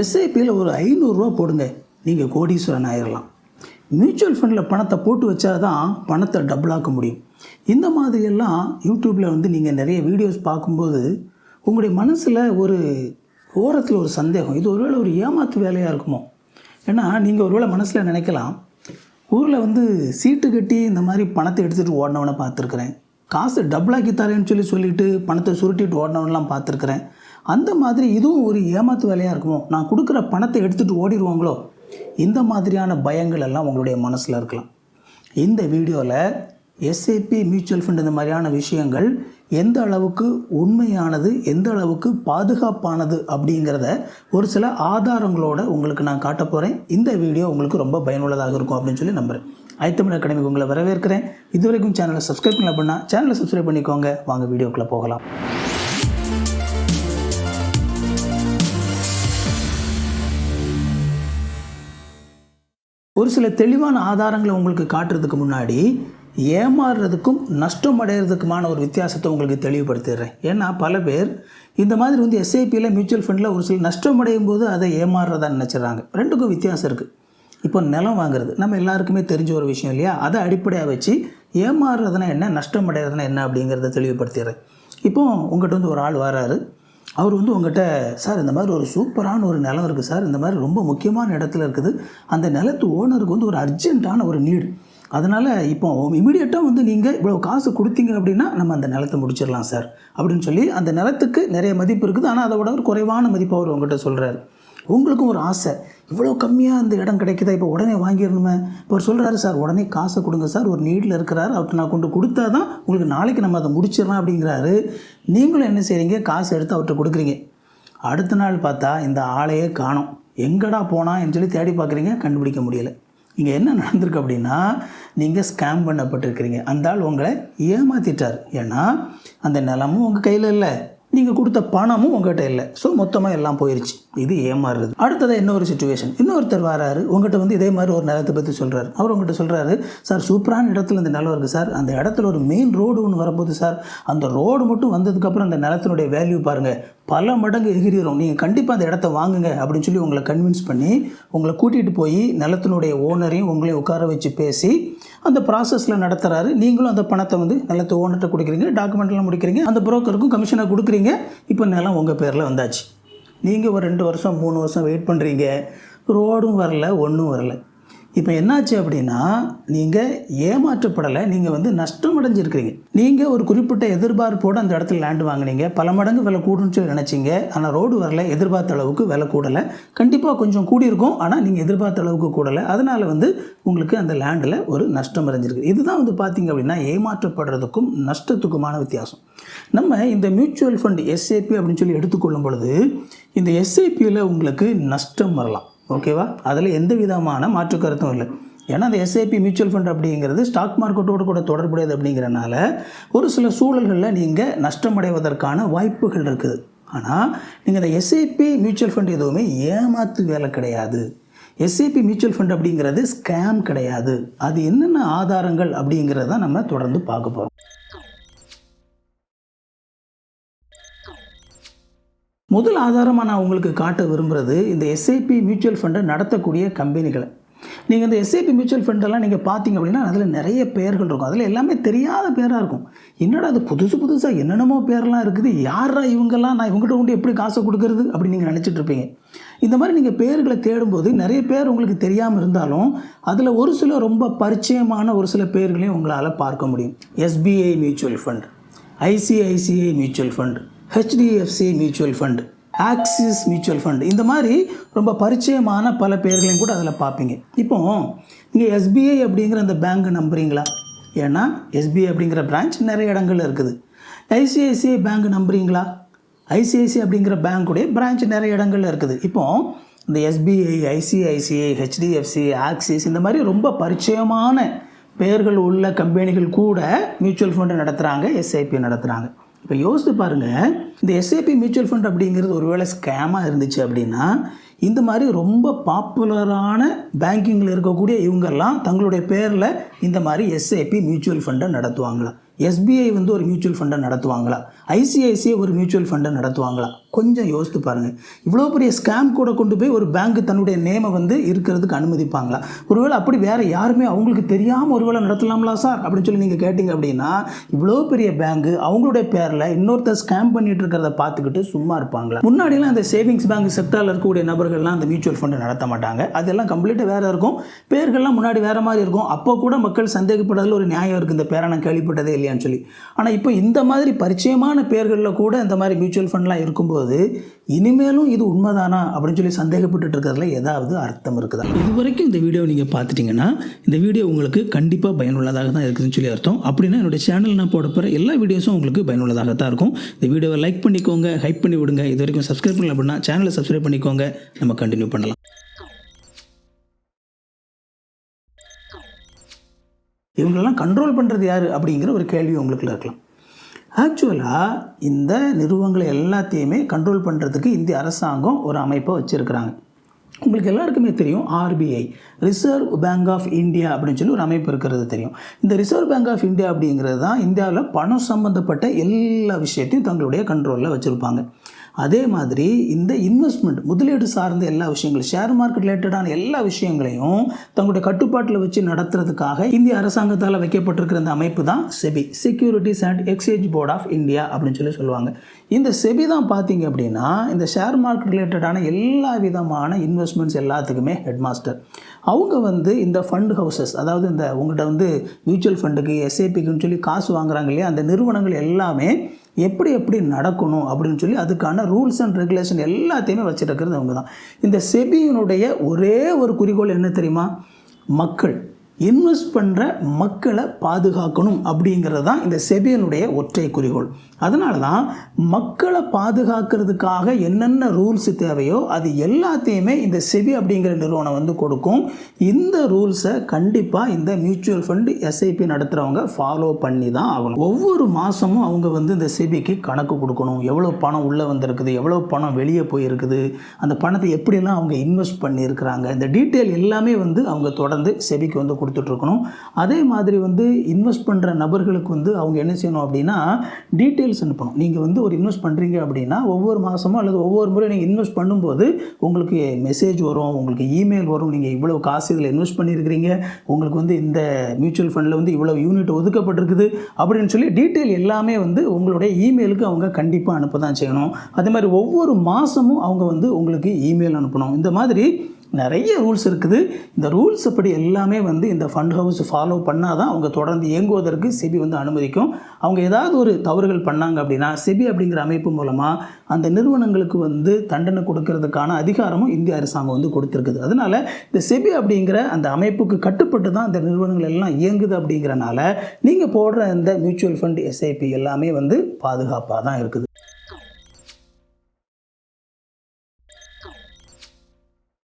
எஸ்ஐபியில் ஒரு ஐநூறுரூவா போடுங்க. நீங்கள் கோடீஸ்வரன் ஆயிடலாம் மியூச்சுவல் ஃபண்டில் பணத்தை போட்டு வச்சா தான் பணத்தை டபுளாக்க முடியும். இந்த மாதிரியெல்லாம் யூடியூப்பில் வந்து நீங்கள் நிறைய வீடியோஸ் பார்க்கும்போது உங்களுடைய மனசில் ஒரு ஓரத்தில் ஒரு சந்தேகம். இது ஒருவேளை ஒரு ஏமாத்து வேலையாக இருக்குமோ? ஏன்னா நீங்கள் ஒருவேளை மனசில் நினைக்கலாம் ஊரில் வந்து சீட்டு கட்டி இந்த மாதிரி பணத்தை எடுத்துகிட்டு ஓடினவனை பார்த்துருக்குறேன். காசு டபுளாக்கி தரேன்னு சொல்லி சொல்லிவிட்டு பணத்தை சுருட்டிட்டு ஓடினவனெலாம் பார்த்துருக்குறேன். அந்த மாதிரி இதுவும் ஒரு ஏமாத்து வேலையாக இருக்குமோ? நான் கொடுக்குற பணத்தை எடுத்துகிட்டு ஓடிடுவாங்களோ? இந்த மாதிரியான பயங்கள் எல்லாம் உங்களுடைய மனசில் இருக்கலாம். இந்த வீடியோவில் எஸ்ஐபி மியூச்சுவல் ஃபண்ட் இந்த மாதிரியான விஷயங்கள் எந்த அளவுக்கு உண்மையானது எந்த அளவுக்கு பாதுகாப்பானது அப்படிங்கிறத ஒரு சில ஆதாரங்களோடு உங்களுக்கு நான் காட்ட போகிறேன் இந்த வீடியோ உங்களுக்கு ரொம்ப பயனுள்ளதாக இருக்கும் அப்படின்னு சொல்லி நம்புகிறேன் ஐத்தமிழ் அகாடமிக்கு உங்களை வரவேற்கிறேன். இதுவரைக்கும் சேனலை சப்ஸ்கிரைப் பண்ணல அப்படின்னா சேனலை சப்ஸ்கிரைப் பண்ணிக்கோங்க. வாங்க வீடியோக்குள்ளே போகலாம். ஒரு சில தெளிவான ஆதாரங்களை உங்களுக்கு காட்டுறதுக்கு முன்னாடி ஏமாறுறதுக்கும் நஷ்டம் அடைகிறதுக்குமான ஒரு வித்தியாசத்தை உங்களுக்கு தெளிவுபடுத்திடுறேன். ஏன்னா பல பேர் இந்த மாதிரி வந்து எஸ்ஐபியில் மியூச்சுவல் ஃபண்டில் ஒரு சில நஷ்டம் அடையும் போது அதை ஏமாறுறதா நினச்சிடறாங்க ரெண்டுக்கும் வித்தியாசம் இருக்குது இப்போ நிலம் வாங்குறது நம்ம எல்லாருக்குமே தெரிஞ்ச ஒரு விஷயம் இல்லையா? அதை அடிப்படையாக வச்சு ஏமாறுறதுனா என்ன நஷ்டம் அடைகிறதுனா என்ன அப்படிங்கிறத தெளிவுபடுத்திடுறேன். இப்போ உங்கள்கிட்ட வந்து ஒரு ஆள் வராரு. அவர் வந்து உங்கள்கிட்ட சார் இந்த மாதிரி ஒரு சூப்பரான ஒரு நிலம் இருக்குது சார். இந்த மாதிரி ரொம்ப முக்கியமான இடத்துல இருக்குது. அந்த நிலத்து ஓனருக்கு வந்து ஒரு அர்ஜென்ட்டான ஒரு நீடு அதனால் இப்போ இமீடியட்டாக வந்து நீங்கள் இவ்வளோ காசு கொடுத்தீங்க அப்படின்னா நம்ம அந்த நிலத்தை முடிச்சிடலாம் சார். அப்படின்னு சொல்லி அந்த நிலத்துக்கு நிறைய மதிப்பு இருக்குது. ஆனால் அதை விட ஒரு குறைவான மதிப்பு அவர் உங்கள்கிட்ட சொல்கிறாரு உங்களுக்கும் ஒரு ஆசை. இவ்வளோ கம்மியாக அந்த இடம் கிடைக்குதா? இப்போ உடனே வாங்கிடணுமே. இப்போ அவர் சொல்கிறாரு சார் உடனே காசை கொடுங்க சார். ஒரு நீடில் இருக்கிறாரு. அவர்கிட்ட நான் கொண்டு கொடுத்தா தான் உங்களுக்கு நாளைக்கு நம்ம அதை முடிச்சிடலாம் அப்படிங்கிறாரு. நீங்களும் என்ன செய்கிறீங்க காசு எடுத்து அவர்கிட்ட கொடுக்குறீங்க. அடுத்த நாள் பார்த்தா இந்த ஆளையே காணோம். எங்கடா போனான்னு சொல்லி தேடி பார்க்குறீங்க கண்டுபிடிக்க முடியலை. இங்கே என்ன நடந்திருக்கு அப்படின்னா நீங்கள் ஸ்கேம் பண்ணப்பட்டிருக்கிறீங்க. அந்த ஆள் உங்களை ஏமாற்றிட்டார் ஏன்னா அந்த நிலமும் உங்கள் கையில் இல்லை. நீங்கள் கொடுத்த பணமும் உங்கள்கிட்ட இல்லை. ஸோ மொத்தமாக எல்லாம் போயிடுச்சு இது ஏமாறுறது. அடுத்ததாக இன்னொரு சுச்சுவேஷன் இன்னொருத்தர் வராரு. உங்கள்கிட்ட வந்து இதே மாதிரி ஒரு நிலத்தை பற்றி சொல்கிறார் அவர் உங்கள்கிட்ட சொல்கிறாரு சார் சூப்பரான இடத்துல இந்த நிலம் இருக்குது சார். அந்த இடத்துல ஒரு மெயின் ரோடு ஒன்று வரும்போது சார் அந்த ரோடு மட்டும் வந்ததுக்கப்புறம் அந்த நிலத்தினுடைய வேல்யூ பாருங்கள் பல மடங்கு எகிரிடும் நீங்கள் கண்டிப்பாக அந்த இடத்த வாங்குங்க அப்படின்னு சொல்லி உங்களை கன்வின்ஸ் பண்ணி உங்களை கூட்டிகிட்டு போய் நிலத்தினுடைய ஓனரையும் உங்களையும் உட்கார வச்சு பேசி அந்த ப்ராசஸில் நடத்துகிறாரு நீங்களும் அந்த பணத்தை வந்து நிலத்தை ஓனர்கிட்ட கொடுக்குறீங்க டாக்குமெண்ட்லாம் முடிக்கிறீங்க. அந்த புரோக்கருக்கும் கமிஷனை கொடுக்குறீங்க. இப்போ நிலம் உங்கள் பேரில் வந்தாச்சு. நீங்கள் ஒரு ரெண்டு வருஷம் மூணு வருஷம் வெயிட் பண்ணுறீங்க ரோடும் வரல ஒன்றும் வரல. இப்போ என்னாச்சு அப்படின்னா நீங்கள் ஏமாற்றப்படலை நீங்கள் வந்து நஷ்டம் அடைஞ்சிருக்கிறீங்க நீங்கள் ஒரு குறிப்பிட்ட எதிர்பார்ப்போடு அந்த இடத்துல லேண்டு வாங்கினீங்க. பல மடங்கு விலை கூடுன்னு சொல்லி நினச்சிங்க. ஆனால் ரோடு வரல எதிர்பார்த்த அளவுக்கு விலை கூடலை. கண்டிப்பாக கொஞ்சம் கூடியிருக்கும். ஆனால் நீங்கள் எதிர்பார்த்த அளவுக்கு கூடலை. அதனால் வந்து உங்களுக்கு அந்த லேண்டில் ஒரு நஷ்டம் அடைஞ்சிருக்கு இதுதான் வந்து பார்த்தீங்க அப்படின்னா ஏமாற்றப்படுறதுக்கும் நஷ்டத்துக்குமான வித்தியாசம். நம்ம இந்த மியூச்சுவல் ஃபண்ட் எஸ்ஏபி அப்படின்னு சொல்லி எடுத்துக்கொள்ளும் பொழுது இந்த எஸ்ஐபியில் உங்களுக்கு நஷ்டம் வரலாம். ஓகேவா அதில் எந்த விதமான மாற்று கருத்தும் இல்லை. ஏன்னா அந்த எஸ்ஐபி மியூச்சுவல் ஃபண்ட் அப்படிங்கிறது ஸ்டாக் மார்க்கெட்டோடு கூட தொடர்புடையது அப்படிங்கிறனால ஒரு சில சூழல்களில் நீங்கள் நஷ்டமடைவதற்கான வாய்ப்புகள் இருக்குது. ஆனால் நீங்கள் இந்த எஸ்ஐபி மியூச்சுவல் ஃபண்ட் எதுவுமே ஏமாத்து வேலை கிடையாது. எஸ்ஐபி மியூச்சுவல் ஃபண்ட் அப்படிங்கிறது ஸ்கேம் கிடையாது. அது என்னென்ன ஆதாரங்கள் அப்படிங்கிறத நம்ம தொடர்ந்து பார்க்க போகிறோம் முதல் ஆதாரமாக நான் உங்களுக்கு காட்ட விரும்புகிறது இந்த எஸ்ஐபி மியூச்சுவல் ஃபண்டை நடத்தக்கூடிய கம்பெனிகளை. நீங்கள் இந்த எஸ்ஐபி மியூச்சுவல் ஃபண்டெல்லாம் நீங்கள் பார்த்தீங்க அப்படின்னா அதில் நிறைய பேர்கள் இருக்கும். அதில் எல்லாமே தெரியாத பேராக இருக்கும். என்னடா அது புதுசு புதுசாக என்னென்னமோ பேர்லாம் இருக்குது. யாரா இவங்கெல்லாம்? நான் இவங்ககிட்ட கொண்டு எப்படி காசை கொடுக்கறது? அப்படின்னு நீங்கள் நினச்சிட்டு இருப்பீங்க. இந்த மாதிரி நீங்கள் பேர்களை தேடும்போது நிறைய பேர் உங்களுக்கு தெரியாமல் இருந்தாலும் அதில் ஒரு சில ரொம்ப பரிச்சயமான ஒரு சில பேர்களையும் உங்களால் பார்க்க முடியும். SBI mutual fund ICICI mutual fund HDFC mutual fund Axis mutual fund இந்த மாதிரி ரொம்ப பரிச்சயமான பல பேர்களையும் கூட அதில் பார்ப்பீங்க. இப்போ நீங்கள் எஸ்பிஐ அப்படிங்கிற அந்த பேங்க் நம்புறீங்களா? ஏன்னா எஸ்பிஐ அப்படிங்கிற பிரான்ச் நிறைய இடங்கள்ல இருக்குது. ஐசிஐசிஐ பேங்க் நம்புறீங்களா? ஐசிஐசி அப்படிங்கிற பேங்க்குடைய பிரான்ச் நிறைய இடங்கள்ல இருக்குது. இப்போ இந்த எஸ்பிஐ ஐசிஐசிஐ ஹெச்டிஎஃப்சி ஆக்சிஸ் இந்த மாதிரி ரொம்ப பரிச்சயமான பெயர்கள் உள்ள கம்பெனிகள் கூட மியூச்சுவல் ஃபண்டு நடத்துகிறாங்க எஸ்ஐபி நடத்துகிறாங்க இப்போ யோசித்து பாருங்கள் இந்த எஸ்ஐபி மியூச்சுவல் ஃபண்ட் அப்படிங்கிறது ஒருவேளை ஸ்கேமாக இருந்துச்சு அப்படின்னா இந்த மாதிரி ரொம்ப பாப்புலரான பேங்கிங்கில் இருக்கக்கூடிய இவங்கெல்லாம் தங்களுடைய பேரில் இந்த மாதிரி எஸ்ஐபி மியூச்சுவல் ஃபண்டை நடத்துவாங்களா எஸ்பிஐ வந்து ஒரு மியூச்சுவல் ஃபண்டை நடத்துவாங்களா? ஐசிஐசிஐ ஒரு மியூச்சுவல் ஃபண்டை நடத்துவாங்களா? கொஞ்சம் யோசித்து பாருங்கள் இவ்வளோ பெரிய ஸ்கேம் கூட கொண்டு போய் ஒரு பேங்க் தன்னுடைய நேமை வந்து இருக்கிறதுக்கு அனுமதிப்பாங்களா? ஒருவேளை அப்படி வேறு யாருமே அவங்களுக்கு தெரியாமல் ஒருவேளை நடத்தலாம்லா சார்? அப்படின்னு சொல்லி நீங்கள் கேட்டிங்க அப்படின்னா இவ்வளோ பெரிய பேங்க் அவங்களுடைய பேரில் இன்னொருத்தர் ஸ்கேம் பண்ணிட்டு இருக்கிறத பார்த்துக்கிட்டு சும்மா இருப்பாங்களா? முன்னாடிலாம் அந்த சேவிங்ஸ் பேங்க் செக்டரில் இருக்கக்கூடிய நபர்கள்லாம் அந்த மியூச்சுவல் ஃபண்டை நடத்த மாட்டாங்க. அதெல்லாம் கம்ப்ளீட்டாக வேறு இருக்கும். பேர்கள்லாம் முன்னாடி வேறு மாதிரி இருக்கும். அப்போ கூட மக்கள் சந்தேகப்படுறதுல ஒரு நியாயம் இருக்குது இந்த பேரை நான் கேள்விப்பட்டதே இல்லையான்னு சொல்லி. ஆனால் இப்போ இந்த மாதிரி பரிச்சயமான பேர்களில் கூட இந்த மாதிரி மியூச்சுவல் ஃபண்ட்லாம் இருக்கும்போது இனிமேலும் இது உண்மைதானா அப்படின்னு சொல்லி சந்தேகப்பட்டு இருக்கிறதுல ஏதாவது அர்த்தம் இருக்குதா? இது வரைக்கும் இந்த வீடியோ நீங்கள் பார்த்துட்டிங்கன்னா இந்த வீடியோ உங்களுக்கு கண்டிப்பாக பயனுள்ளதாக தான் இருக்குதுன்னு சொல்லி அர்த்தம். அப்படின்னா என்னுடைய சேனல் நான் போட போகிற எல்லா வீடியோஸும் உங்களுக்கு பயனுள்ளதாக தான் இருக்கும். இந்த வீடியோவை லைக் பண்ணிக்கோங்க ஹைப் பண்ணி விடுங்க. இது வரைக்கும் சப்ஸ்கிரைப் பண்ணல அப்படின்னா சேனலை சப்ஸ்கிரைப் பண்ணிக்கோங்க. நம்ம கண்டினியூ பண்ணலாம். இவங்களெல்லாம் கண்ட்ரோல் பண்ணுறது யார் அப்படிங்கிற ஒரு கேள்வி உங்களுக்குள்ள இருக்கலாம். ஆக்சுவலாக இந்த நிறுவனங்களை எல்லாத்தையுமே கண்ட்ரோல் பண்ணுறதுக்கு இந்திய அரசாங்கம் ஒரு அமைப்பை வச்சுருக்கிறாங்க. உங்களுக்கு எல்லாருக்குமே தெரியும் RBI reserve bank of India அப்படின்னு சொல்லி ஒரு அமைப்பு இருக்கிறது தெரியும். இந்த ரிசர்வ் பேங்க் ஆஃப் இந்தியா அப்படிங்கிறது தான் இந்தியாவில் பணம் சம்மந்தப்பட்ட எல்லா விஷயத்தையும் தங்களுடைய கண்ட்ரோலில் வச்சுருப்பாங்க. அதே மாதிரி இந்த இன்வெஸ்ட்மெண்ட் முதலீடு சார்ந்த எல்லா விஷயங்களும் ஷேர் மார்க்கெட் ரிலேட்டடான எல்லா விஷயங்களையும் தங்களுடைய கட்டுப்பாட்டில் வச்சு நடத்துறதுக்காக இந்திய அரசாங்கத்தால் வைக்கப்பட்டிருக்கிற இந்த அமைப்பு தான் SEBI. Securities and exchange board of India அப்படின்னு சொல்லி சொல்லுவாங்க. இந்த செபி தான் பார்த்தீங்க அப்படின்னா இந்த ஷேர் மார்க்கெட் ரிலேட்டடான எல்லா விதமான இன்வெஸ்ட்மெண்ட்ஸ் எல்லாத்துக்குமே ஹெட் மாஸ்டர் அவங்க வந்து இந்த ஃபண்ட் ஹவுசஸ் அதாவது இந்த உங்கள்கிட்ட வந்து மியூச்சுவல் ஃபண்டுக்கு எஸ்ஐபிக்குன்னு சொல்லி காசு வாங்குறாங்க இல்லையா அந்த நிறுவனங்கள் எல்லாமே எப்படி எப்படி நடக்கணும் அப்படின்னு சொல்லி அதுக்கான ரூல்ஸ் அண்ட் ரெகுலேஷன் எல்லாத்தையுமே வச்சுருக்கிறது அவங்க தான் இந்த செபியினுடைய ஒரே ஒரு குறிக்கோள் என்ன தெரியுமா? மக்கள். இன்வெஸ்ட் பண்ணுற மக்களை பாதுகாக்கணும் அப்படிங்கிறது தான் இந்த செபியனுடைய ஒற்றை குறிக்கோள். அதனால தான் மக்களை பாதுகாக்கிறதுக்காக என்னென்ன ரூல்ஸ் தேவையோ அது எல்லாத்தையுமே இந்த செபி அப்படிங்கிற நிறுவனம் வந்து கொடுக்கும். இந்த ரூல்ஸை கண்டிப்பாக இந்த மியூச்சுவல் ஃபண்ட் எஸ்ஐபி நடத்துகிறவங்க ஃபாலோ பண்ணி தான் ஆகணும். ஒவ்வொரு மாதமும் அவங்க வந்து இந்த செபிக்கு கணக்கு கொடுக்கணும். எவ்வளோ பணம் உள்ளே வந்திருக்குது எவ்வளோ பணம் வெளியே போயிருக்குது அந்த பணத்தை எப்படிலாம் அவங்க இன்வெஸ்ட் பண்ணியிருக்கிறாங்க இந்த டீட்டெயில் எல்லாமே வந்து அவங்க தொடர்ந்து செபிக்கு வந்து கொடுத்துட்ருக்கணும். அதே மாதிரி வந்து இன்வெஸ்ட் பண்ணுற நபர்களுக்கு வந்து அவங்க என்ன செய்யணும் அப்படின்னா டீட்டெயில்ஸ் அனுப்பணும். நீங்கள் வந்து ஒரு இன்வெஸ்ட் பண்ணுறீங்க அப்படின்னா ஒவ்வொரு மாதமோ அல்லது ஒவ்வொரு முறை நீங்கள் இன்வெஸ்ட் பண்ணும்போது உங்களுக்கு மெசேஜ் வரும் உங்களுக்கு இமெயில் வரும் நீங்கள் இவ்வளோ காசு இதில் இன்வெஸ்ட் பண்ணியிருக்கிறீங்க உங்களுக்கு வந்து இந்த மியூச்சுவல் ஃபண்டில் வந்து இவ்வளோ யூனிட் ஒதுக்கப்பட்டிருக்குது அப்படின்னு சொல்லி டீட்டெயில் எல்லாமே வந்து உங்களுடைய இமெயிலுக்கு அவங்க கண்டிப்பாக அனுப்ப தான் செய்யணும். அதே மாதிரி ஒவ்வொரு மாதமும் அவங்க வந்து உங்களுக்கு இமெயில் அனுப்பணும். இந்த மாதிரி நிறைய ரூல்ஸ் இருக்குது. இந்த ரூல்ஸ் அப்படி எல்லாமே வந்து இந்த ஃபண்ட் ஹவுஸ் ஃபாலோ பண்ணால் தான் அவங்க தொடர்ந்து இயங்குவதற்கு செபி வந்து அனுமதிக்கும். அவங்க ஏதாவது ஒரு தவறுகள் பண்ணாங்க அப்படின்னா செபி அப்படிங்கிற அமைப்பு மூலமாக அந்த நிறுவனங்களுக்கு வந்து தண்டனை கொடுக்கறதுக்கான அதிகாரமும் இந்திய அரசாங்கம் வந்து கொடுத்துருக்குது. அதனால் இந்த செபி அப்படிங்கிற அந்த அமைப்புக்கு கட்டுப்பட்டு தான் இந்த நிறுவனங்கள் எல்லாம் இயங்குது அப்படிங்கிறனால நீங்கள் போடுற இந்த மியூச்சுவல் ஃபண்ட் எஸ்ஐபி எல்லாமே வந்து பாதுகாப்பாக தான் இருக்குது.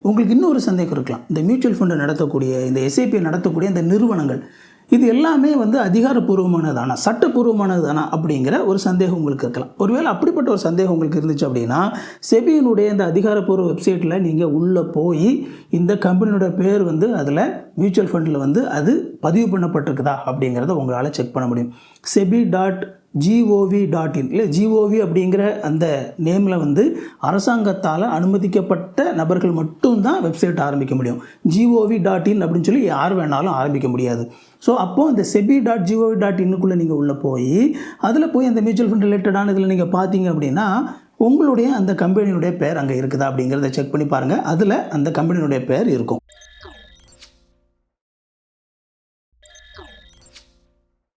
உங்களுக்கு இன்னொரு சந்தேகம் இருக்கலாம். இந்த மியூச்சுவல் ஃபண்டை நடத்தக்கூடிய இந்த எஸ்ஐபி நடத்தக்கூடிய இந்த நிறுவனங்கள் இது எல்லாமே வந்து அதிகாரப்பூர்வமானதானா சட்டப்பூர்வமானதானா அப்படிங்கிற ஒரு சந்தேகம் உங்களுக்கு இருக்கலாம். ஒருவேளை அப்படிப்பட்ட ஒரு சந்தேகம் உங்களுக்கு இருந்துச்சு அப்படின்னா செபியினுடைய இந்த அதிகாரப்பூர்வ வெப்சைட்டில் நீங்கள் உள்ளே போய் இந்த கம்பெனியோட பேர் வந்து அதில் மியூச்சுவல் ஃபண்டில் வந்து அது பதிவு பண்ணப்பட்டிருக்குதா அப்படிங்கிறத உங்களால் செக் பண்ண முடியும். SEBI dot gov dot in இல்லை ஜிஓவி அப்படிங்கிற அந்த நேமில் வந்து அரசாங்கத்தால் அனுமதிக்கப்பட்ட நபர்கள் மட்டும்தான் வெப்சைட் ஆரம்பிக்க முடியும். ஜிஓவி டாட் இன் அப்படின்னு சொல்லி யார் வேணாலும் ஆரம்பிக்க முடியாது. ஸோ அப்போது அந்த செபி டாட் ஜிஓவி டாட் இன்னுக்குள்ளே நீங்கள் உள்ளே போய் அதில் போய் அந்த மியூச்சுவல் ஃபண்ட் ரிலேட்டடான இதில் நீங்கள் பார்த்தீங்க அப்படின்னா உங்களுடைய அந்த கம்பெனியுடைய பேர் அங்கே இருக்குதா அப்படிங்கிறத செக் பண்ணி பாருங்கள் அதில் அந்த கம்பெனியினுடைய பேர் இருக்கும்.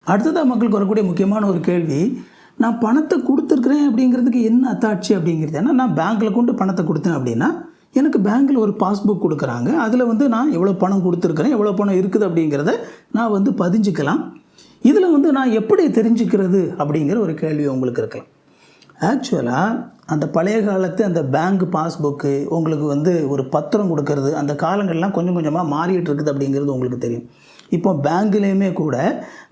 அடுத்ததாக மக்களுக்கு வரக்கூடிய முக்கியமான ஒரு கேள்வி நான் பணத்தை கொடுத்துருக்குறேன் அப்படிங்கிறதுக்கு என்ன அத்தாட்சி அப்படிங்கிறது? ஏன்னா நான் பேங்க்கில் கொண்டு பணத்தை கொடுத்தேன் அப்படின்னா எனக்கு பேங்க்கில் ஒரு பாஸ்புக் கொடுக்குறாங்க. அதில் வந்து நான் எவ்வளோ பணம் கொடுத்துருக்குறேன் எவ்வளோ பணம் இருக்குது அப்படிங்கிறத நான் வந்து பதிஞ்சுக்கலாம். இதில் வந்து நான் எப்படி தெரிஞ்சுக்கிறது அப்படிங்கிற ஒரு கேள்வி உங்களுக்கு இருக்கலாம். ஆக்சுவலாக அந்த பழைய காலத்து அந்த பேங்க் பாஸ்புக்கு உங்களுக்கு வந்து ஒரு பத்திரம் கொடுக்கறது அந்த காலங்கள்லாம் கொஞ்சம் கொஞ்சமாக மாறிட்டு இருக்குது அப்படிங்கிறது உங்களுக்கு தெரியும். இப்போ பேங்க்லேயுமே கூட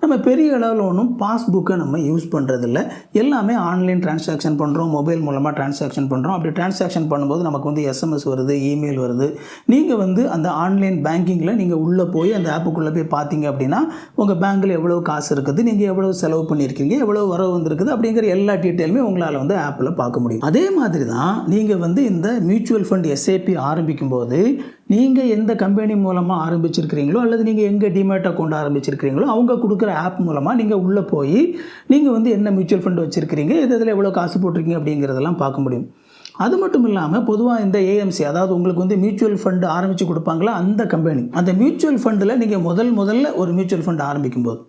நம்ம பெரிய அளவில் ஒன்றும் பாஸ்புக்கை நம்ம யூஸ் பண்ணுறதில்ல எல்லாமே ஆன்லைன் டிரான்சாக்ஷன் பண்ணுறோம் மொபைல் மூலமாக டிரான்சாக்ஷன் பண்ணுறோம் அப்படி டிரான்சாக்ஷன் பண்ணும்போது நமக்கு வந்து எஸ்எம்எஸ் வருது இமெயில் வருது. நீங்கள் வந்து அந்த ஆன்லைன் பேங்கிங்கில் நீங்கள் உள்ளே போய் அந்த ஆப்புக்குள்ளே போய் பார்த்தீங்க அப்படின்னா உங்கள் பேங்க்கில் எவ்வளோ காசு இருக்குது நீங்கள் எவ்வளோ செலவு பண்ணியிருக்கீங்க எவ்வளோ வரவு வந்திருக்குது அப்படிங்கிற எல்லா டீட்டெயிலுமே உங்களால் வந்து ஆப்பில் பார்க்க முடியும். அதே மாதிரி தான் நீங்கள் வந்து இந்த மியூச்சுவல் ஃபண்ட் எஸ்ஐபி ஆரம்பிக்கும் போது நீங்கள் எந்த கம்பெனி மூலமாக ஆரம்பிச்சிருக்கிறீங்களோ அல்லது நீங்கள் எங்கே டிமேட் அக்கௌண்ட் ஆரம்பிச்சிருக்கிறீங்களோ அவங்க கொடுக்குற ஆப் மூலமாக நீங்கள் உள்ளே போய் நீங்கள் வந்து என்ன மியூச்சுவல் ஃபண்ட் வச்சுருக்கிறீங்க எது இதில் எவ்வளோ காசு போட்டிருக்கீங்க அப்படிங்கிறதெல்லாம் பார்க்க முடியும். அது மட்டும் இல்லாமல் பொதுவாக இந்த ஏஎம்சி அதாவது உங்களுக்கு வந்து மியூச்சுவல் ஃபண்ட் ஆரம்பித்து கொடுப்பாங்களா அந்த கம்பெனி அந்த மியூச்சுவல் ஃபண்டில் நீங்கள் முதல் முதல்ல ஒரு மியூச்சுவல் ஃபண்ட் ஆரம்பிக்கும் போது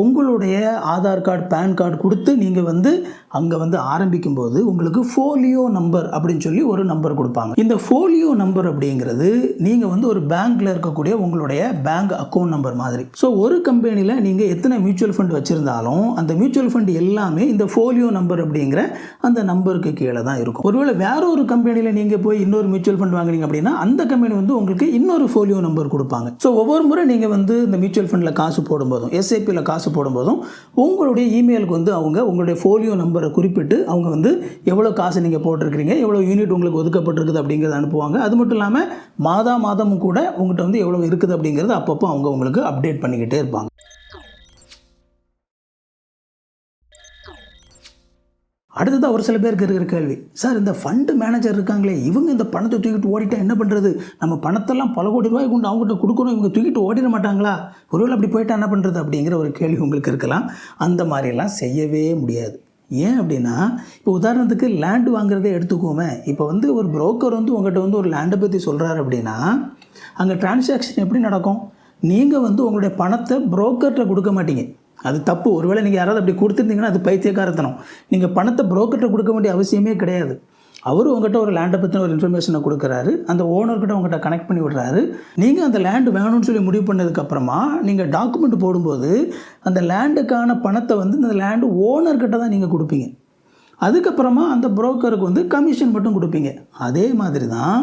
உங்களுடைய ஆதார் கார்டு பேன் கார்டு கொடுத்து நீங்கள் வந்து அங்கே வந்து ஆரம்பிக்கும் போது உங்களுக்கு ஃபோலியோ நம்பர் அப்படின்னு சொல்லி ஒரு நம்பர் கொடுப்பாங்க. இந்த ஃபோலியோ நம்பர் அப்படிங்கிறது நீங்கள் வந்து ஒரு பேங்க்கில் இருக்கக்கூடிய உங்களுடைய பேங்க் அக்கௌண்ட் நம்பர் மாதிரி. ஸோ ஒரு கம்பெனியில் நீங்கள் எத்தனை மியூச்சுவல் ஃபண்ட் வச்சுருந்தாலும் அந்த மியூச்சுவல் ஃபண்ட் எல்லாமே இந்த ஃபோலியோ நம்பர் அப்படிங்கிற அந்த நம்பருக்கு கீழே தான் இருக்கும். ஒருவேளை வேற ஒரு கம்பெனியில் நீங்கள் போய் இன்னொரு மியூச்சுவல் ஃபண்ட் வாங்குறீங்க அப்படின்னா அந்த கம்பெனி வந்து உங்களுக்கு இன்னொரு ஃபோலியோ நம்பர் கொடுப்பாங்க. ஸோ ஒவ்வொரு முறை நீங்கள் வந்து இந்த மியூச்சுவல் ஃபண்டில் காசு போடும்போதும் எஸ்ஐபியில் காசு போடும்போதும் உங்களுடைய இமெயிலுக்கு வந்து அவங்க உங்களுடைய ஃபோலியோ நம்பரை குறிப்பிட்டு அவங்க வந்து எவ்வளோ காசு நீங்கள் போட்டிருக்கிறீங்க எவ்வளோ யூனிட் உங்களுக்கு ஒதுக்கப்பட்டிருக்குது அப்படிங்கிறத அனுப்புவாங்க. அது மட்டும் இல்லாமல் மாதா மாதமும் கூட உங்கள்கிட்ட வந்து எவ்வளோ இருக்குது அப்படிங்கிறது அப்பப்போ அவங்க உங்களுக்கு அப்டேட் பண்ணிக்கிட்டே இருப்பாங்க. அடுத்ததாக ஒரு சில பேருக்கு இருக்கிற கேள்வி சார் இந்த ஃபண்டு மேனேஜர் இருக்காங்களே இவங்க இந்த பணத்தை தூக்கிட்டு ஓடிட்டா என்ன பண்ணுறது நம்ம பணத்தெல்லாம் பல கோடி ரூபாய் கொண்டு அவங்ககிட்ட கொடுக்கணும் இவங்க தூக்கிட்டு ஓடிட மாட்டாங்களா? ஒருவேளை அப்படி போயிட்டா என்ன பண்ணுறது அப்படிங்கிற ஒரு கேள்வி உங்களுக்கு இருக்கலாம். அந்த மாதிரிலாம் செய்யவே முடியாது. ஏன் அப்படின்னா இப்போ உதாரணத்துக்கு லேண்டு வாங்குறதே எடுத்துக்கோமே. இப்போ வந்து ஒரு புரோக்கர் வந்து உங்கள்கிட்ட வந்து ஒரு லேண்டை பற்றி சொல்கிறாரு அப்படின்னா அங்கே டிரான்சாக்ஷன் எப்படி நடக்கும்? நீங்கள் வந்து உங்களுடைய பணத்தை புரோக்கர்கிட்ட கொடுக்க மாட்டீங்க. அது தப்பு. ஒருவேளை நீங்கள் யாராவது அப்படி கொடுத்துருந்தீங்கன்னா அது பைத்தியக்காரத்தனம். நீங்கள் பணத்தை புரோக்கர்கிட்ட கொடுக்க வேண்டிய அவசியமே கிடையாது. அவர் உங்கள்கிட்ட ஒரு லேண்டை பற்றின ஒரு இன்ஃபர்மேஷனை கொடுக்குறாரு. அந்த ஓனர்கிட்ட உங்கள்கிட்ட கனெக்ட் பண்ணி விடுறாரு. நீங்கள் அந்த லேண்டு வேணும்னு சொல்லி முடிவு பண்ணதுக்கப்புறமா நீங்கள் டாக்குமெண்ட் போடும்போது அந்த லேண்டுக்கான பணத்தை வந்து இந்த லேண்டு ஓனர்கிட்ட தான் நீங்கள் கொடுப்பீங்க. அதுக்கப்புறமா அந்த புரோக்கருக்கு வந்து கமிஷன் மட்டும் கொடுப்பீங்க. அதே மாதிரி தான்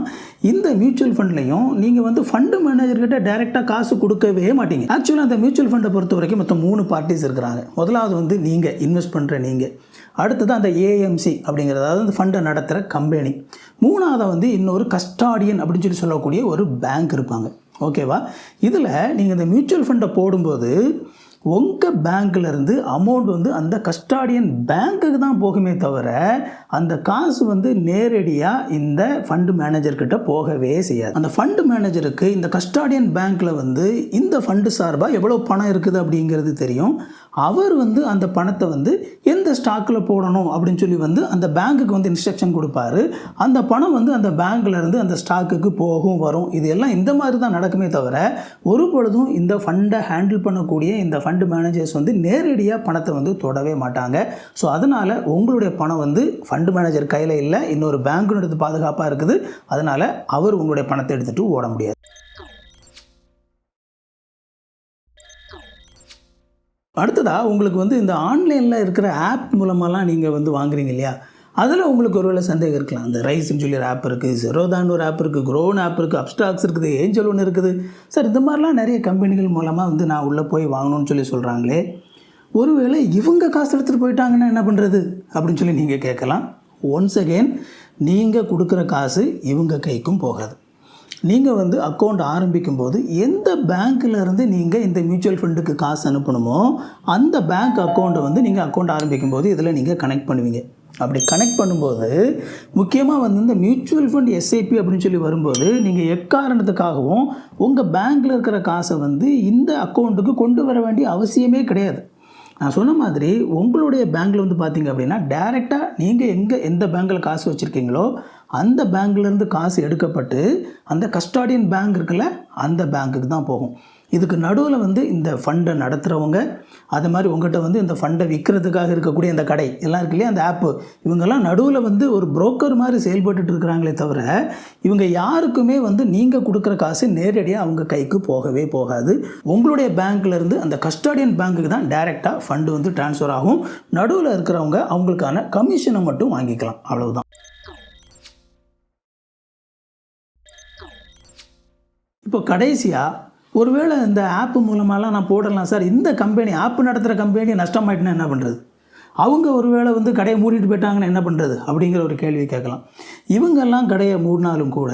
இந்த மியூச்சுவல் ஃபண்ட்லையும் நீங்கள் வந்து ஃபண்டு மேனேஜர்கிட்ட டைரெக்டாக காசு கொடுக்கவே மாட்டீங்க. ஆக்சுவலாக அந்த மியூச்சுவல் ஃபண்டை பொறுத்த வரைக்கும் மொத்தம் மூணு பார்ட்டிஸ் இருக்கிறாங்க. முதலாவது வந்து நீங்கள் இன்வெஸ்ட் பண்ணுற நீங்கள் அடுத்தது அந்த ஏஎம்சி அப்படிங்கிறது அதாவது அந்த ஃபண்டை நடத்துகிற கம்பெனி மூணாவது வந்து இன்னொரு கஸ்டாடியன் அப்படின்னு சொல்லி சொல்லக்கூடிய ஒரு பேங்க் இருப்பாங்க. ஓகேவா இதில் நீங்கள் இந்த மியூச்சுவல் ஃபண்டை போடும்போது உங்கள் பேங்க்லேருந்து அமௌண்ட் வந்து அந்த கஸ்டாடியன் பேங்க்குக்கு தான் போகுமே தவிர அந்த காசு வந்து நேரடியாக இந்த ஃபண்டு மேனேஜர்கிட்ட போகவே செய்யாது. அந்த ஃபண்டு மேனேஜருக்கு இந்த கஸ்டாடியன் பேங்க்கில் வந்து இந்த ஃபண்டு சார்பாக எவ்வளோ பணம் இருக்குது அப்படிங்கிறது தெரியும். அவர் வந்து அந்த பணத்தை வந்து எந்த ஸ்டாக்கில் போடணும் அப்படின்னு சொல்லி வந்து அந்த பேங்க்குக்கு வந்து இன்ஸ்ட்ரக்ஷன் கொடுப்பாரு. அந்த பணம் வந்து அந்த பேங்க்லேருந்து அந்த ஸ்டாக்குக்கு போகும் வரும். இது எல்லாம் இந்த மாதிரி தான் நடக்குமே தவிர ஒரு பொழுதும் இந்த ஃபண்டை ஹேண்டில் பண்ணக்கூடிய இந்த ஃபண்டு மேனேஜர்ஸ் வந்து நேரடியாக பணத்தை வந்து தொடவே மாட்டாங்க. ஸோ அதனால் உங்களுடைய பணம் வந்து ஃபண்டு மேனேஜர் கையில் இல்லை இன்னொரு பேங்க்கு எடுத்து பாதுகாப்பாக இருக்குது. அதனால் அவர் உங்களுடைய பணத்தை எடுத்துகிட்டு ஓட முடியாது. அடுத்ததாக உங்களுக்கு வந்து இந்த ஆன்லைனில் இருக்கிற ஆப் மூலமாலாம் நீங்கள் வந்து வாங்குறீங்க இல்லையா? அதில் உங்களுக்கு ஒருவேளை சந்தேகம் இருக்கலாம். அந்த ரைஸ்ன்னு சொல்லி ஒரு ஆப் இருக்குது ஜெரோதான் ஒரு ஆப் இருக்குது க்ரோன் ஆப் இருக்குது அப்டாக்ஸ் இருக்குது ஏஞ்சல் ஒன்று இருக்குது. சார் இந்த மாதிரிலாம் நிறைய கம்பெனிகள் மூலமாக வந்து நான் உள்ளே போய் வாங்கணும்னு சொல்லி சொல்கிறாங்களே ஒருவேளை இவங்க காசு எடுத்துகிட்டு போயிட்டாங்கன்னா என்ன பண்ணுறது அப்படின்னு சொல்லி நீங்கள் கேட்கலாம். ஒன்ஸ் அகெயின் நீங்கள் கொடுக்குற காசு இவங்க கைக்கும் போகாது. நீங்கள் வந்து அக்கௌண்ட் ஆரம்பிக்கும் போது எந்த பேங்க்கில் இருந்து நீங்கள் இந்த மியூச்சுவல் ஃபண்டுக்கு காசு அனுப்பணுமோ அந்த பேங்க் அக்கௌண்ட்டை வந்து நீங்கள் அக்கௌண்ட் ஆரம்பிக்கும் போது இதில் நீங்கள் கனெக்ட் பண்ணுவீங்க. அப்படி கனெக்ட் பண்ணும்போது முக்கியமாக வந்து இந்த மியூச்சுவல் ஃபண்ட் எஸ்ஐபி அப்படின்னு சொல்லி வரும்போது நீங்கள் எக்காரணத்துக்காகவும் உங்கள் பேங்க்கில் இருக்கிற காசை வந்து இந்த அக்கௌண்ட்டுக்கு கொண்டு வர வேண்டிய அவசியமே கிடையாது. நான் சொன்ன மாதிரி உங்களுடைய பேங்க்கில் வந்து பார்த்தீங்க அப்படின்னா டைரெக்டாக நீங்கள் எங்கே எந்த பேங்க்கில் காசு வச்சுருக்கீங்களோ அந்த பேங்க்லேருந்து காசு எடுக்கப்பட்டு அந்த கஸ்டாடியன் பேங்க் இருக்குல்ல அந்த பேங்க்குக்கு தான் போகும். இதுக்கு நடுவில் வந்து இந்த ஃபண்டை நடத்துகிறவங்க அது மாதிரி உங்கள்கிட்ட வந்து இந்த ஃபண்டை விற்கிறதுக்காக இருக்கக்கூடிய இந்த கடை எல்லாம் இருக்கு இல்லையா அந்த ஆப்பு இவங்கெல்லாம் நடுவில் வந்து ஒரு புரோக்கர் மாதிரி செயல்பட்டுட்டு இருக்கிறாங்களே தவிர இவங்க யாருக்குமே வந்து நீங்கள் கொடுக்குற காசு நேரடியாக அவங்க கைக்கு போகவே போகாது. உங்களுடைய பேங்க்லேருந்து அந்த கஸ்டாடியன் பேங்க்குக்கு தான் டைரெக்டாக ஃபண்டு வந்து ட்ரான்ஸ்ஃபர் ஆகும். நடுவில் இருக்கிறவங்க அவங்களுக்கான கமிஷனை மட்டும் வாங்கிக்கலாம். அவ்வளவுதான். இப்போ கடைசியாக ஒருவேளை இந்த ஆப் மூலமாலாம் நான் போடலாம் சார் இந்த கம்பெனி ஆப் நடத்துகிற கம்பெனி நஷ்டமாயிட்டுனா என்ன பண்ணுறது அவங்க ஒருவேளை வந்து கடையை மூடிட்டு போயிட்டாங்கன்னா என்ன பண்ணுறது அப்படிங்கிற ஒரு கேள்வி கேட்கலாம். இவங்கெல்லாம் கடையை மூடினாலும் கூட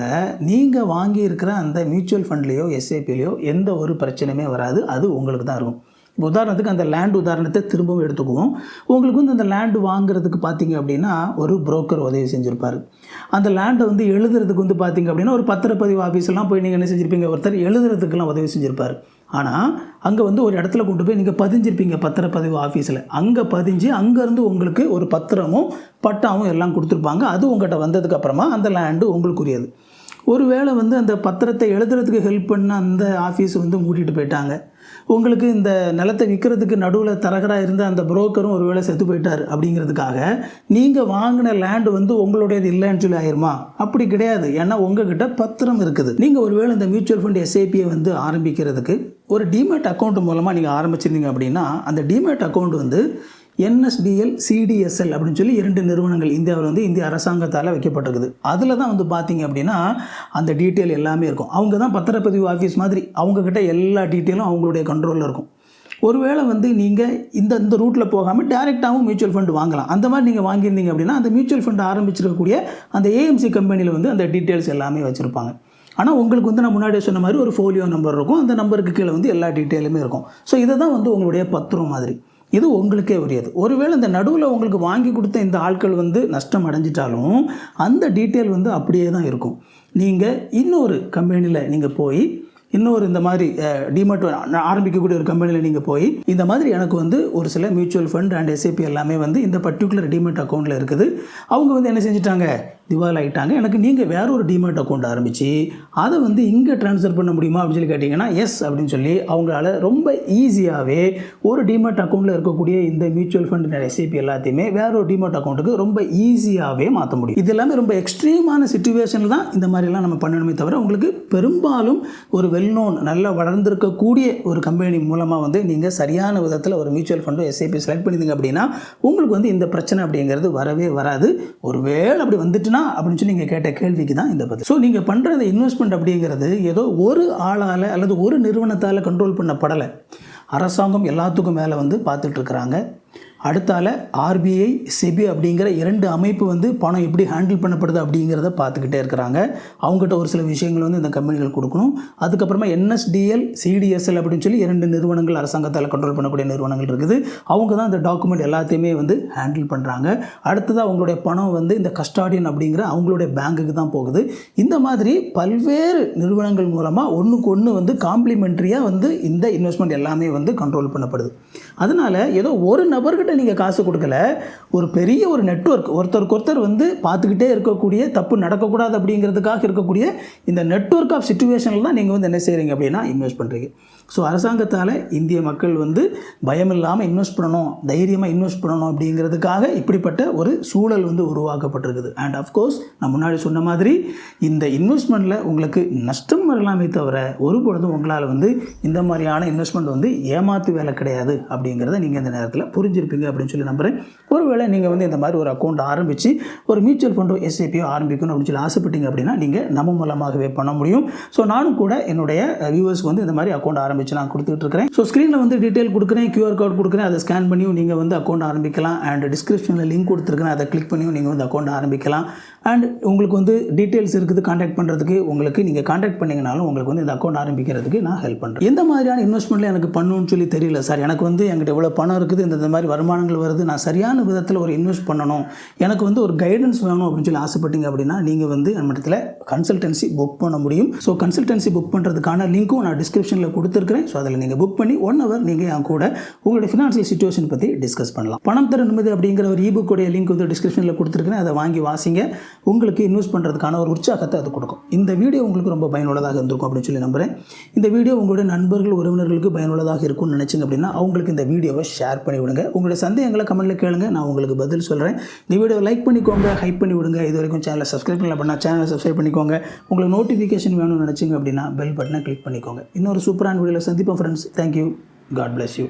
நீங்கள் வாங்கியிருக்கிற அந்த மியூச்சுவல் ஃபண்ட்லேயோ எஸ்ஐபிலையோ எந்த ஒரு பிரச்சனையுமே வராது. அது உங்களுக்கு தான் இருக்கும். உதாரணத்துக்கு அந்த லேண்ட் உதாரணத்தை திரும்பவும் எடுத்துக்குவோம். உங்களுக்கு வந்து அந்த லேண்டு வாங்குறதுக்கு பார்த்தீங்க அப்படின்னா ஒரு புரோக்கர் உதவி செஞ்சுருப்பார். அந்த லேண்டை வந்து எழுதுறதுக்கு வந்து பார்த்தீங்க அப்படின்னா ஒரு பத்திரப்பதிவு ஆஃபீஸ்லாம் போய் நீங்கள் என்ன செஞ்சுருப்பீங்க? ஒருத்தர் எழுதுறதுக்கெல்லாம் உதவி செஞ்சுருப்பார். ஆனால் அங்கே வந்து ஒரு இடத்துல கொண்டு போய் நீங்கள் பதிஞ்சிருப்பீங்க பத்திரப்பதிவு ஆஃபீஸில் அங்கே பதிஞ்சு அங்கேருந்து உங்களுக்கு ஒரு பத்திரமும் பட்டாவும் எல்லாம் கொடுத்துருப்பாங்க. அது உங்கள்கிட்ட வந்ததுக்கப்புறமா அந்த லேண்டு உங்களுக்குரியது. ஒருவேளை வந்து அந்த பத்திரத்தை எழுதுறதுக்கு ஹெல்ப் பண்ண அந்த ஆஃபீஸ் வந்து மூடிட்டு போயிட்டாங்க. உங்களுக்கு இந்த நிலத்தை விற்கிறதுக்கு நடுவில் தரகராக இருந்த அந்த புரோக்கரும் ஒருவேளை செத்து போயிட்டார் அப்படிங்கிறதுக்காக நீங்கள் வாங்கின லேண்டு வந்து உங்களுடையது இல்லைன்னு சொல்லி ஆயிருமா? அப்படி கிடையாது. ஏன்னா உங்ககிட்ட பத்திரம் இருக்குது. நீங்கள் ஒருவேளை இந்த மியூச்சுவல் ஃபண்ட் எஸ்ஐபியை வந்து ஆரம்பிக்கிறதுக்கு ஒரு டிமேட் அக்கௌண்ட் மூலமாக நீங்கள் ஆரம்பிச்சிருந்தீங்க அப்படின்னா அந்த டிமேட் அக்கௌண்ட் வந்து என்எஸ்டிஎல் சிடிஎஸ்எல் அப்படின்னு சொல்லி இரண்டு நிறுவனங்கள் இந்தியாவில் வந்து இந்திய அரசாங்கத்தால் வைக்கப்பட்டிருக்குது. அதில் தான் வந்து பார்த்தீங்க அப்படின்னா அந்த டீட்டெயில் எல்லாமே இருக்கும். அவங்க தான் பத்திரப்பதிவு ஆஃபீஸ் மாதிரி அவங்கக்கிட்ட எல்லா டீட்டெயிலும் அவங்களுடைய கண்ட்ரோலில் இருக்கும். ஒருவேளை வந்து நீங்கள் இந்த இந்த ரூட்டில் போகாமல் டேரெக்டாகவும் மியூச்சுவல் ஃபண்ட் வாங்கலாம். அந்த மாதிரி நீங்கள் வாங்கியிருந்தீங்க அப்படின்னா அந்த மியூச்சுவல் ஃபண்ட் ஆரம்பிச்சிருக்கக்கூடிய அந்த ஏஎம்சி கம்பெனியில் வந்து அந்த டீட்டெயில்ஸ் எல்லாமே வச்சுருப்பாங்க. ஆனால் உங்களுக்கு வந்து நான் முன்னாடியே சொன்ன மாதிரி ஒரு ஃபோலியோ நம்பர் இருக்கும். அந்த நம்பருக்கு கீழே வந்து எல்லா டீட்டெயிலுமே இருக்கும். ஸோ இதை தான் வந்து உங்களுடைய பத்திரம் மாதிரி. இது உங்களுக்கே உரியது. ஒருவேளை இந்த நடுவில் உங்களுக்கு வாங்கி கொடுத்த இந்த ஆட்கள் வந்து நஷ்டம் அடைஞ்சிட்டாலும் அந்த டீட்டெயில் வந்து அப்படியே தான் இருக்கும். நீங்கள் இன்னொரு கம்பெனியில் நீங்கள் போய் இன்னொரு இந்த மாதிரி டிமெட் ஆரம்பிக்கக்கூடிய ஒரு கம்பெனியில் நீங்கள் போய் இந்த மாதிரி எனக்கு வந்து ஒரு சில மியூச்சுவல் ஃபண்ட் அண்ட் எஸ்ஏபி எல்லாமே வந்து இந்த பர்டிகுலர் டிமெட் அக்கௌண்ட்டில் இருக்குது. அவங்க வந்து என்ன செஞ்சிட்டாங்க? திவால் ஆகிட்டாங்க எனக்கு நீங்கள் வேற ஒரு டிமேட் அக்கௌண்ட் ஆரம்பித்து அதை வந்து இங்கே ட்ரான்ஸ்ஃபர் பண்ண முடியுமா அப்படின்னு சொல்லி கேட்டிங்கன்னா எஸ் அப்படின்னு சொல்லி அவங்களால ரொம்ப ஈஸியாகவே ஒரு டிமேட் அக்கௌண்ட்டில் இருக்கக்கூடிய இந்த மியூச்சுவல் ஃபண்ட் ரெசிபி எல்லாத்தையுமே வேற ஒரு டிமேட் அக்கௌண்ட்டுக்கு ரொம்ப ஈஸியாகவே மாற்ற முடியும். இது எல்லாமே ரொம்ப எக்ஸ்ட்ரீமான சுச்சுவேஷனில் தான் இந்த மாதிரிலாம் நம்ம பண்ணணுமே தவிர உங்களுக்கு பெரும்பாலும் ஒரு வெல் நோன் நல்லா வளர்ந்துருக்கக்கூடிய ஒரு கம்பெனி மூலமாக வந்து நீங்கள் சரியான விதத்தில் ஒரு மியூச்சுவல் ஃபண்டோ எஸ்ஐபி செலக்ட் பண்ணிங்க அப்படின்னா உங்களுக்கு வந்து இந்த பிரச்சனை அப்படிங்கிறது வரவே வராது. ஒரு வேளை அப்படி வந்துட்டுனா அப்படின்னு சொல்லி நீங்கள் கேட்ட கேள்விக்கு தான் இந்த பதில். ஸோ நீங்கள் பண்ணுற இந்த இன்வெஸ்ட்மெண்ட் அப்படிங்கிறது ஏதோ ஒரு ஆளால் அல்லது ஒரு நிறுவனத்தால் கண்ட்ரோல் பண்ணப்படலை. அரசாங்கம் எல்லாத்துக்கும் மேலே வந்து பார்த்துட்ருக்குறாங்க அடுத்தால ஆர்பிஐ செபி அப்படிங்கிற இரண்டு அமைப்பு வந்து பணம் எப்படி ஹேண்டில் பண்ணப்படுது அப்படிங்கிறத பார்த்துக்கிட்டே இருக்கிறாங்க. அவங்ககிட்ட ஒரு சில விஷயங்கள் வந்து இந்த கம்பெனிகள் கொடுக்கணும். அதுக்கப்புறமா என்எஸ்டிஎல் சிடிஎஸ்எல் அப்படின்னு சொல்லி இரண்டு நிறுவனங்கள் அரசாங்கத்தால் கண்ட்ரோல் பண்ணக்கூடிய நிறுவனங்கள் இருக்குது. அவங்க தான் இந்த டாக்குமெண்ட் எல்லாத்தையுமே வந்து ஹேண்டில் பண்ணுறாங்க அடுத்ததாக அவங்களுடைய பணம் வந்து இந்த கஸ்டாடியன் அப்படிங்கிற அவங்களுடைய பேங்குக்கு தான் போகுது. இந்த மாதிரி பல்வேறு நிறுவனங்கள் மூலமாக ஒன்றுக்கு ஒன்று வந்து காம்ப்ளிமெண்ட்ரியாக வந்து இந்த இன்வெஸ்ட்மெண்ட் எல்லாமே வந்து கண்ட்ரோல் பண்ணப்படுது. அதனால் ஏதோ ஒரு நபர்கிட்ட நீங்கள் காசு கொடுக்கல. ஒரு பெரிய ஒரு நெட்வொர்க் ஒருத்தருக்கு ஒருத்தர் வந்து பார்த்துக்கிட்டே இருக்கக்கூடிய தப்பு நடக்கக்கூடாது அப்படிங்கிறதுக்காக இருக்கக்கூடிய இந்த நெட்ஒர்க் ஆஃப் சுச்சுவேஷனில் தான் நீங்கள் வந்து என்ன செய்கிறீங்க அப்படின்னா இன்வெஸ்ட் பண்ணுறீங்க ஸோ அரசாங்கத்தால் இந்திய மக்கள் வந்து பயமில்லாமல் இன்வெஸ்ட் பண்ணணும் தைரியமாக இன்வெஸ்ட் பண்ணணும் அப்படிங்கிறதுக்காக இப்படிப்பட்ட ஒரு சூழல் வந்து உருவாக்கப்பட்டிருக்குது. அண்ட் அஃப்கோர்ஸ் நான் முன்னாடி சொன்ன மாதிரி இந்த இன்வெஸ்ட்மெண்ட்டில் உங்களுக்கு நஷ்டம் வரலாமே தவிர ஒரு பொழுதும் உங்களால் வந்து இந்த மாதிரியான இன்வெஸ்ட்மெண்ட் வந்து ஏமாத்து வேலை கிடையாது அப்படிங்கிறத நீங்கள் இந்த நேரத்தில் புரிஞ்சிருப்பீங்க அப்படின்னு சொல்லி நம்புகிறேன் ஒருவேளை நீங்கள் வந்து இந்த மாதிரி ஒரு அக்கௌண்ட் ஆரம்பித்து ஒரு மியூச்சுவல் ஃபண்டோ எஸ்ஐபியோ ஆரம்பிக்கணும் அப்படின்னு சொல்லி ஆசைப்பட்டீங்க அப்படின்னா நீங்கள் நம்ம மூலமாகவே பண்ண முடியும். ஸோ நானும் கூட என்னுடைய வியூவர்ஸ்க்கு வந்து இந்த மாதிரி அக்கௌண்ட் ஆரம்பித்து நான் கொடுத்துட்டு இருக்கிறேன். ஸோ ஸ்க்ரீனில் வந்து டீட்டெயில் கொடுக்குறேன் கியூஆர் கோட் கொடுக்குறேன். அதை ஸ்கேன் பண்ணியும் நீங்கள் வந்து அக்கௌண்ட் ஆரம்பிக்கலாம். அண்ட் டிஸ்கிரிப்ஷனில் லிங்க் கொடுத்துருக்கேன் அதை கிளிக் பண்ணியும் நீங்கள் வந்து அக்கௌண்ட் ஆரம்பிக்கலாம். அண்ட் உங்களுக்கு வந்து டீட்டெயில்ஸ் இருக்குது காண்டாக்ட் பண்ணுறதுக்கு உங்களுக்கு நீங்கள் காண்டாக்ட் பண்ணிங்கனாலும் உங்களுக்கு வந்து இந்த அக்கௌண்ட் ஆரம்பிக்கிறதுக்கு நான் ஹெல்ப் பண்ணுறேன் எந்த மாதிரியான இன்வெஸ்ட்மெண்ட்டில் எனக்கு பண்ணணும்னு சொல்லி தெரியல சார். எனக்கு வந்து என்கிட்ட இவ்வளோ பணம் இருக்குது இந்த மாதிரி வருமானங்கள் வருது. நான் சரியான விதத்தில் ஒரு இன்வெஸ்ட் பண்ணணும். எனக்கு வந்து ஒரு கைடன்ஸ் வேணும் அப்படின்னு சொல்லி ஆசைப்பட்டீங்க அப்படின்னா நீங்கள் வந்து நம்மிடத்தில் கன்சல்டன்சி புக் பண்ண முடியும். ஸோ கன்சல்டன்சி புக் பண்ணுறதுக்கான லிங்க்கும் நான் டிஸ்கிரிப்ஷனில் கொடுத்துருக்கிறேன் ஸோ அதில் நீங்கள் புக் பண்ணி ஒன் ஹவர் நீங்கள் என் கூட உங்களுடைய ஃபினான்ஷியல் சுச்சுவேஷன் பற்றி டிஸ்கஸ் பண்ணலாம். பணம் தர நிம்மதி அப்படிங்கிற ஒரு ஈபுக் உடைய லிங்க் வந்து டிஸ்கிரிப்ஷனில் கொடுத்துருக்கேன் அதை வாங்கி வாசிங்க. உங்களுக்கு இன்வெஸ்ட் பண்ணுறதுக்கான ஒரு உற்சாகத்தை அது கொடுக்கும். இந்த வீடியோ உங்களுக்கு ரொம்ப பயனுள்ளதாக இருந்திருக்கும் அப்படின்னு சொல்லி நம்புகிறேன் இந்த வீடியோ உங்களுடைய நண்பர்கள் உறவினர்களுக்கு பயனுள்ளதாக இருக்கும்னு நினச்சிங்க அப்படின்னா அவங்களுக்கு இந்த வீடியோவை ஷேர் பண்ணி விடுங்க. உங்களுடைய சந்தேகங்களை கமெண்ட்டில் கேளுங்க. நான் உங்களுக்கு பதில் சொல்கிறேன் இந்த வீடியோ லைக் பண்ணிக்கோங்க ஹைப் பண்ணி விடுங்க. இது வரைக்கும் சேனலை சப்ஸ்கிரைப் பண்ணல பண்ணால் சேனலை சப்ஸ்கிரைப் பண்ணிக்கோங்க. உங்களுக்கு நோட்டிஃபிகேஷன் வேணும்னு நினச்சிங்க அப்படின்னா பெல் பட்டனை கிளிக் பண்ணிக்கோங்க. இன்னொரு சூப்பரான Sandeepam friends. Thank you. God bless you.